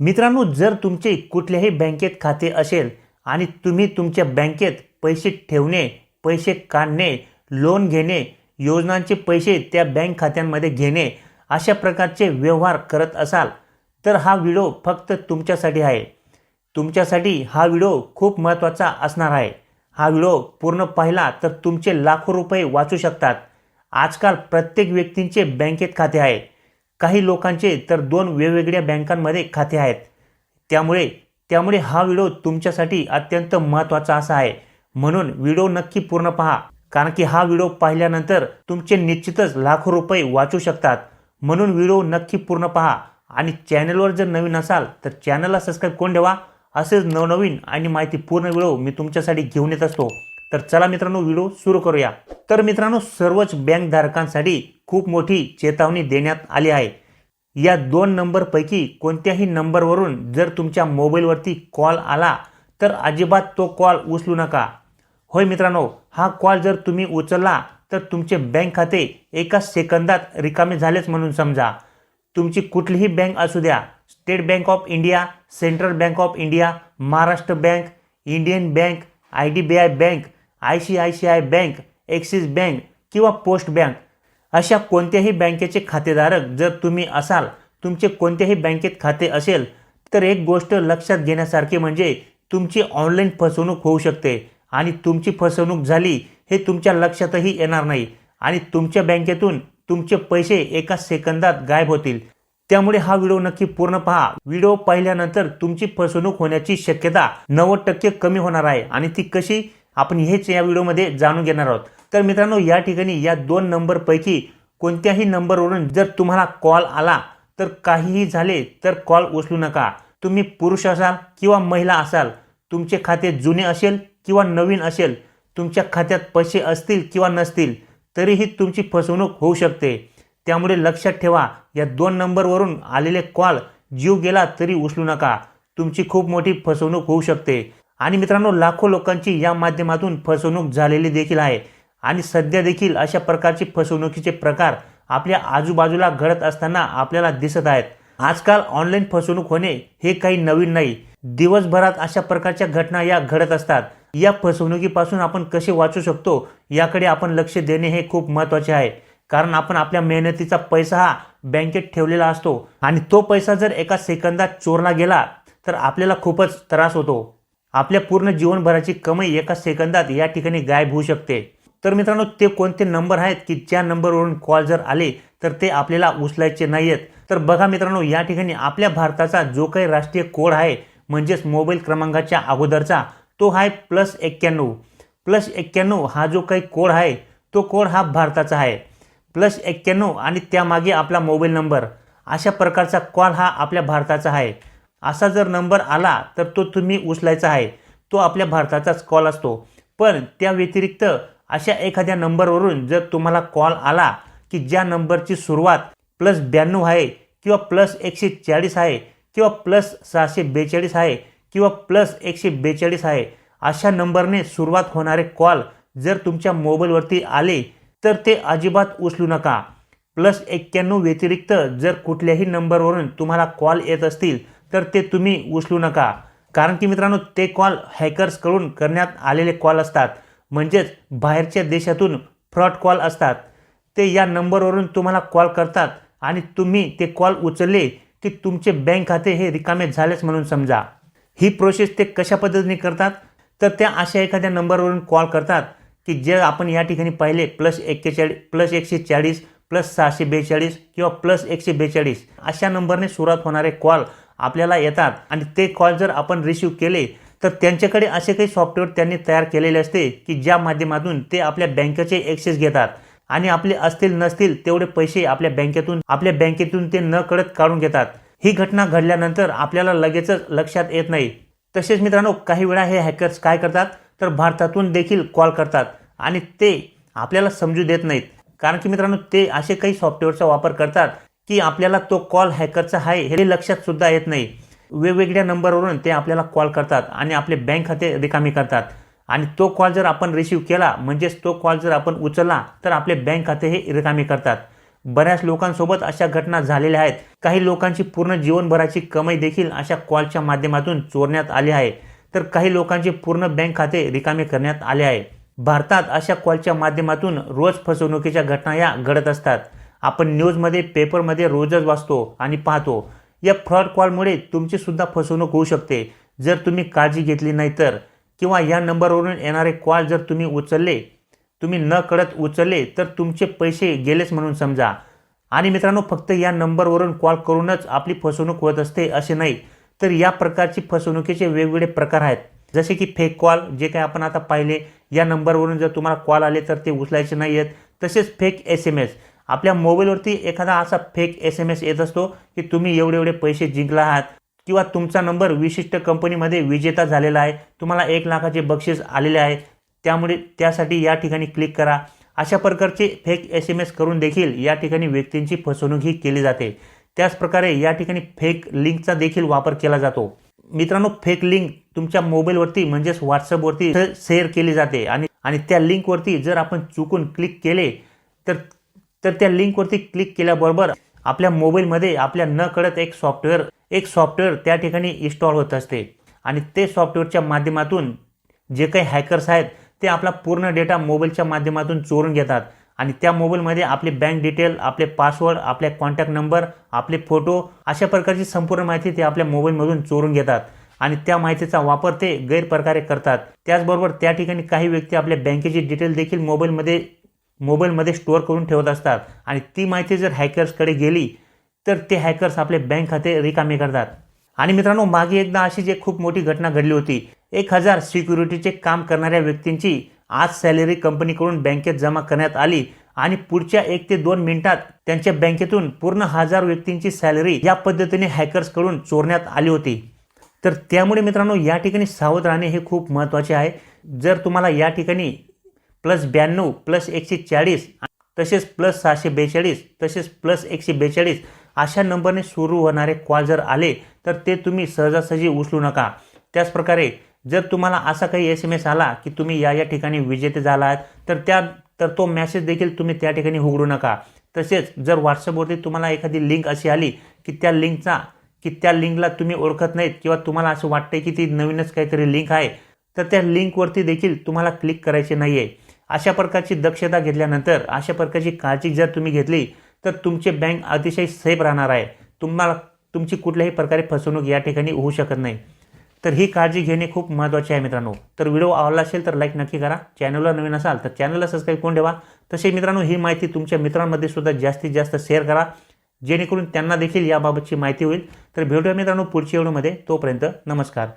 मित्रांनो जर तुमचे कुठल्याही बँकेत खाते असेल आणि तुम्ही तुमच्या बँकेत पैसे ठेवणे पैसे काढणे लोन घेणे योजनांचे पैसे त्या बँक खात्यांमध्ये घेणे अशा प्रकारचे व्यवहार करत असाल तर हा व्हिडिओ फक्त तुमच्यासाठी आहे. तुमच्यासाठी हा व्हिडिओ खूप महत्त्वाचा असणार आहे. हा व्हिडिओ पूर्ण पाहिला तर तुमचे लाखो रुपये वाचू शकतात. आजकाल प्रत्येक व्यक्तींचे बँकेत खाते आहे. काही लोकांचे तर दोन वेगवेगळ्या बँकांमध्ये खाते आहेत. त्यामुळे त्यामुळे हा व्हिडिओ तुमच्यासाठी अत्यंत महत्त्वाचा असा आहे. म्हणून व्हिडिओ नक्की पूर्ण पहा. कारण की हा व्हिडिओ पाहिल्यानंतर तुमचे निश्चितच लाखो रुपये वाचू शकतात. म्हणून व्हिडिओ नक्की पूर्ण पहा. आणि चॅनलवर जर नवीन असाल तर चॅनलला सबस्क्राईब करून ठेवा. असेच नवनवीन आणि माहिती पूर्ण व्हिडिओ मी तुमच्यासाठी घेऊन येत असतो. तर चला मित्रांनो व्हिडिओ सुरू करूया. तर मित्रांनो सर्वच बँकधारकांसाठी खूप मोठी चेतावणी देण्यात आली आहे. या दोन नंबरपैकी कोणत्याही नंबरवरून जर तुमच्या मोबाईलवरती कॉल आला तर अजिबात तो कॉल उचलू नका. होय मित्रांनो हा कॉल जर तुम्ही उचलला तर तुमचे बँक खाते एका सेकंदात रिकामे झालेच म्हणून समजा. तुमची कुठलीही बँक असू द्या State Bank of India Central Bank of India Maharashtra bank Indian bank I D B I bank I C I C I bank Axis bank किंवा पोस्ट बँक अशा कोणत्याही बँकेचे खातेधारक जर तुम्ही असाल तुमचे कोणत्याही बँकेत खाते असेल तर एक गोष्ट लक्षात घेण्यासारखी म्हणजे तुमची ऑनलाईन फसवणूक होऊ शकते आणि तुमची फसवणूक झाली हे तुमच्या लक्षातही येणार नाही आणि तुमच्या बँकेतून तुमचे पैसे एका सेकंदात गायब होतील. त्यामुळे हा व्हिडिओ नक्की पूर्ण पहा. व्हिडिओ पाहिल्यानंतर तुमची फसवणूक होण्याची शक्यता नव्वद टक्के कमी होणार आहे आणि ती कशी? आपण हेच या व्हिडिओमध्ये जाणून घेणार आहोत. तर मित्रांनो या ठिकाणी या दोन नंबरपैकी कोणत्याही नंबरवरून जर तुम्हाला कॉल आला तर काहीही झाले तर कॉल उचलू नका. तुम्ही पुरुष असाल किंवा महिला असाल तुमचे खाते जुने असेल किंवा नवीन असेल तुमच्या खात्यात पैसे असतील किंवा नसतील तरीही तुमची फसवणूक होऊ शकते. त्यामुळे लक्षात ठेवा या दोन नंबरवरून आलेले कॉल जीव गेला तरी उचलू नका. तुमची खूप मोठी फसवणूक होऊ शकते. आणि मित्रांनो लाखो लोकांची या माध्यमातून फसवणूक झालेली देखील आहे. आणि सध्या देखील अशा प्रकारचे फसवणुकीचे प्रकार आपल्या आजूबाजूला घडत असताना आपल्याला दिसत आहेत. आजकाल ऑनलाईन फसवणूक होणे हे काही नवीन नाही. दिवसभरात अशा प्रकारच्या घटना या घडत असतात. या फसवणुकीपासून आपण कसे वाचू शकतो याकडे आपण लक्ष देणे हे खूप महत्त्वाचे आहे. कारण आपण आपल्या मेहनतीचा पैसा हा बँकेत ठेवलेला असतो आणि तो पैसा जर एका सेकंदात चोरला गेला तर आपल्याला खूपच त्रास होतो. आपल्या पूर्ण जीवनभराची कमाई एका सेकंदात या ठिकाणी गायब होऊ शकते. तर मित्रांनो ते कोणते नंबर आहेत की ज्या नंबरवरून कॉल जर आले तर ते आपल्याला उचलायचे नाही आहेत तर बघा मित्रांनो या ठिकाणी आपल्या भारताचा जो काही राष्ट्रीय कोड आहे म्हणजेच मोबाईल क्रमांकाच्या अगोदरचा तो आहे प्लस एक्क्याण्णव. प्लस एक्क्याण्णव हा जो काही कोड आहे तो कोड हा भारताचा आहे. प्लस एक्क्याण्णव आणि त्यामागे आपला मोबाईल नंबर. अशा प्रकारचा कॉल हा आपल्या भारताचा आहे. असा जर नंबर आला तर तो तुम्ही उचलायचा आहे. तो आपल्या भारताचाच कॉल असतो. पण त्या व्यतिरिक्त अशा एखाद्या नंबरवरून जर तुम्हाला कॉल आला की ज्या नंबरची सुरुवात प्लस ब्याण्णव आहे किंवा प्लस एकशे चाळीस आहे किंवा प्लस सहाशे बेचाळीस आहे किंवा प्लस एकशे बेचाळीस आहे अशा नंबरने सुरुवात होणारे कॉल जर तुमच्या मोबाईलवरती आले तर ते अजिबात उचलू नका. प्लस एक्क्याण्णव व्यतिरिक्त जर कुठल्याही नंबरवरून तुम्हाला कॉल येत असतील तर ते तुम्ही उचलू नका. कारण की मित्रांनो ते कॉल हॅकर्सकडून करण्यात आलेले कॉल असतात. म्हणजेच बाहेरच्या देशातून फ्रॉड कॉल असतात. ते या नंबरवरून तुम्हाला कॉल करतात आणि तुम्ही ते कॉल उचलले की तुमचे बँक खाते हे रिकामे झालेच म्हणून समजा. ही प्रोसेस ते कशा पद्धतीने करतात? तर त्या अशा एखाद्या नंबरवरून कॉल करतात की जे आपण या ठिकाणी पाहिले प्लस एक्केचाळीस प्लस एकशे चाळीस प्लस सहाशे बेचाळीस किंवा प्लस एकशे बेचाळीस. अशा नंबरने सुरुवात होणारे कॉल आपल्याला येतात आणि ते कॉल जर आपण रिसीव केले तर त्यांच्याकडे असे काही सॉफ्टवेअर त्यांनी तयार केलेले असते की ज्या माध्यमातून ते आपल्या बँकेचे ॲक्सेस घेतात. आणि आपले असतील नसतील तेवढे पैसे आपल्या बँकेतून आपल्या बँकेतून ते न कळत काढून घेतात. ही घटना घडल्यानंतर आपल्याला लगेचच लक्षात येत नाही. तसेच मित्रांनो काही वेळा हे हॅकर्स काय करतात? तर भारतातून देखील कॉल करतात आणि ते आपल्याला समजू देत नाहीत. कारण की मित्रांनो ते असे काही सॉफ्टवेअरचा वापर करतात की आपल्याला तो कॉल हॅकरचा आहे हे लक्षात सुद्धा येत नाही. वेगवेगळ्या नंबरवरून ते आपल्याला कॉल करतात आणि आपले बँक खाते रिकामी करतात. आणि तो कॉल जर आपण रिसीव केला म्हणजेच तो कॉल जर आपण उचलला तर आपले बँक खाते हे रिकामी करतात. बऱ्याच लोकांसोबत अशा घटना झालेल्या आहेत. काही लोकांची पूर्ण जीवनभराची कमाई देखील अशा कॉलच्या माध्यमातून चोरण्यात आली आहे. तर काही लोकांचे पूर्ण बँक खाते रिकामे करण्यात आले आहे. भारतात अशा कॉलच्या माध्यमातून रोज फसवणुकीच्या घटना या घडत असतात. आपण न्यूजमध्ये पेपरमध्ये रोजच वाचतो आणि पाहतो. या फ्रॉड कॉलमुळे तुमची सुद्धा फसवणूक होऊ शकते. जर तुम्ही काळजी घेतली नाही तर. किंवा या नंबरवरून येणारे कॉल जर तुम्ही उचलले तुम्ही न कळत उचलले तर तुमचे पैसे गेलेच म्हणून समजा. आणि मित्रांनो फक्त या नंबरवरून कॉल करूनच आपली फसवणूक होत असते असे नाही. तर या प्रकारची फसवणुकीचे वेगवेगळे प्रकार आहेत. जसे की फेक कॉल जे काय आपण आता पाहिले या नंबरवरून जर तुम्हाला कॉल आले तर ते उचलायचे नाही आहेत तसेच फेक एस एम एस आपल्या मोबाईलवरती एखादा असा फेक एस एम एस येत असतो की तुम्ही एवढे एवढे पैसे जिंकला आहात किंवा तुमचा नंबर विशिष्ट कंपनीमध्ये विजेता झालेला आहे तुम्हाला एक लाखाचे बक्षीस आलेले आहे त्यामुळे त्यासाठी या ठिकाणी क्लिक करा. अशा प्रकारचे फेक एस एम एस करून देखील या ठिकाणी व्यक्तींची फसवणूक ही केली जाते. त्याचप्रकारे या ठिकाणी फेक लिंकचा देखील वापर केला जातो. मित्रांनो फेक लिंक तुमच्या मोबाईलवरती म्हणजेच व्हॉट्सअपवरती शेअर केली जाते आणि आणि त्या लिंकवरती जर आपण चुकून क्लिक केले तर तर त्या लिंकवरती क्लिक केल्याबरोबर आपल्या मोबाईलमध्ये आपल्या न कळत एक सॉफ्टवेअर एक सॉफ्टवेअर त्या ठिकाणी इन्स्टॉल होत असते. आणि ते सॉफ्टवेअरच्या माध्यमातून जे काही हॅकर्स आहेत ते आपला पूर्ण डेटा मोबाईलच्या माध्यमातून चोरून घेतात. आणि त्या मोबाईलमध्ये आपले बँक डिटेल आपले पासवर्ड आपले कॉन्टॅक्ट नंबर आपले फोटो अशा प्रकारची संपूर्ण माहिती ते आपल्या मोबाईलमधून चोरून घेतात. आणि त्या माहितीचा वापर ते गैरप्रकारे करतात. त्याचबरोबर त्या ठिकाणी काही व्यक्ती आपल्या बँकेची डिटेल देखील मोबाईलमध्ये मोबाईलमध्ये स्टोअर करून ठेवत असतात. आणि ती माहिती जर हॅकर्सकडे गेली तर ते हॅकर्स आपले बँक खाते रिकामे करतात. आणि मित्रांनो मागे एकदा अशी एक खूप मोठी घटना घडली होती. एक हजार सिक्युरिटीचे काम करणाऱ्या व्यक्तींची आज सॅलरी कंपनीकडून बँकेत जमा करण्यात आली. आणि पुढच्या एक ते दोन मिनिटात त्यांच्या बँकेतून पूर्ण हजार व्यक्तींची सॅलरी या पद्धतीने हॅकर्सकडून चोरण्यात आली होती. तर त्यामुळे मित्रांनो या ठिकाणी सावध राहणे हे खूप महत्त्वाचे आहे. जर तुम्हाला या ठिकाणी प्लस ब्याण्णव प्लस एकशे चाळीस तसेच प्लस सहाशे बेचाळीस तसेच प्लस एकशे बेचाळीस अशा नंबरने सुरू होणारे कॉल जर आले तर ते तुम्ही सहजासहजी उचलू नका. त्याचप्रकारे जर तुम्हाला असा काही एस एम एस आला की तुम्ही या या ठिकाणी विजेते झाला आहात तर त्या तर तो मॅसेज देखील तुम्ही त्या ठिकाणी उघडू नका. तसेच जर व्हॉट्सअपवरती तुम्हाला एखादी लिंक अशी आली की त्या लिंकचा की त्या लिंकला तुम्ही ओळखत नाहीत किंवा तुम्हाला असं वाटतंय की ती नवीनच काहीतरी लिंक आहे तर त्या लिंकवरती देखील तुम्हाला क्लिक करायचे नाही आहे अशा प्रकारची दक्षता घेतल्यानंतर अशा प्रकारची काळजी जर तुम्ही घेतली तर तुमचे बँक अतिशय सेफ राहणार आहे. तुम्हाला तुमची कुठल्याही प्रकारे फसवणूक या ठिकाणी होऊ शकत नाही. तर ही काळजी घेणे खूप महत्त्वाचे आहे मित्रांनो. तर व्हिडिओ आवडला असेल तर लाईक नक्की करा. चॅनलला नवीन असाल तर चॅनलला सबस्क्राईब करून ठेवा. तसे मित्रांनो ही माहिती तुमच्या मित्रांमध्ये सुद्धा जास्तीत जास्त शेअर करा. जेणेकरून त्यांना देखील याबाबतची माहिती होईल. तर भेटूया मित्रांनो पुढच्या व्हिडिओमध्ये. तोपर्यंत नमस्कार.